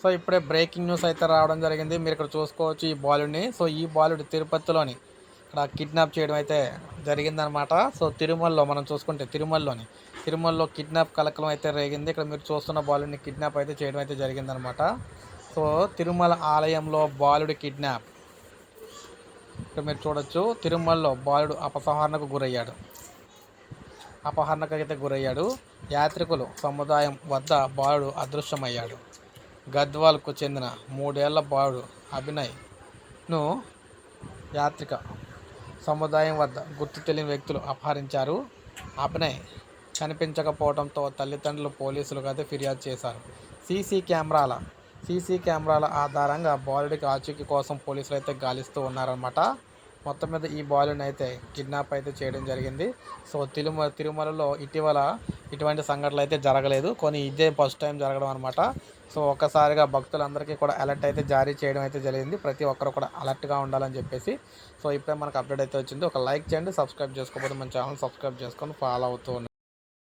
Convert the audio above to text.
So ఇప్పుడే breaking news అయితే రావడం జరిగింది. మీరు ఇక్కడ చూసుకోవచ్చు ఈ బాలుడిని. సో ఈ బాలుడు తిరుపతిలోని ఇక్కడ కిడ్నాప్ చేయడం అయితే జరిగిందనమాట సో తిరుమలలో మనం చూసుకుంటే తిరుమలలోని తిరుమలలో కిడ్నాప్ కలకలం అయితే రేగింది. ఇక్కడ మీరు చూస్తున్న బాలుడిని కిడ్నాప్ అయితే చేయడం అయితే జరిగిందనమాట సో తిరుమల ఆలయంలో బాలుడి కిడ్నాప్. ఇక్కడ మీరు చూడొచ్చు తిరుమలలో బాలుడు అపసంహరణకు గురయ్యాడు. అపహరణకు అయితే గురయ్యాడు. యాత్రికులు సముదాయం వద్ద బాలుడు అదృశ్యమయ్యాడు. గద్వాల్కు చెందిన మూడేళ్ళ బాలుడు అభినయ్ను యాత్రిక సముదాయం వద్ద గుర్తు తెలియని వ్యక్తులు అపహరించారు. అభినయ్ కనిపించకపోవడంతో తల్లిదండ్రులు పోలీసులకు అయితే ఫిర్యాదు చేశారు. సీసీ కెమెరాల సీసీ కెమెరాల ఆధారంగా బాలుడికి ఆచూకీ కోసం పోలీసులు అయితే గాలిస్తూ ఉన్నారన్నమాట. మొత్తం మీద ఈ బాలుని అయితే కిడ్నాప్ అయితే చేయడం జరిగింది. సో తిరుమల తిరుమలలో ఇటీవల ఇటువంటి సంఘటనలు అయితే జరగలేదు. కొన్ని ఇదే ఫస్ట్ టైం జరగడం అనమాట సో ఒక్కసారిగా భక్తులందరికీ కూడా అలర్ట్ అయితే జారీ చేయడం అయితే జరిగింది. ప్రతి ఒక్కరు కూడా అలర్ట్గా ఉండాలని చెప్పేసి. సో ఇప్పుడే మనకు అప్డేట్ అయితే వచ్చింది. ఒక లైక్ చేయండి సబ్స్క్రైబ్ చేసుకోకపోతే మన ఛానల్ సబ్స్క్రైబ్ చేసుకొని ఫాలో అవుతూ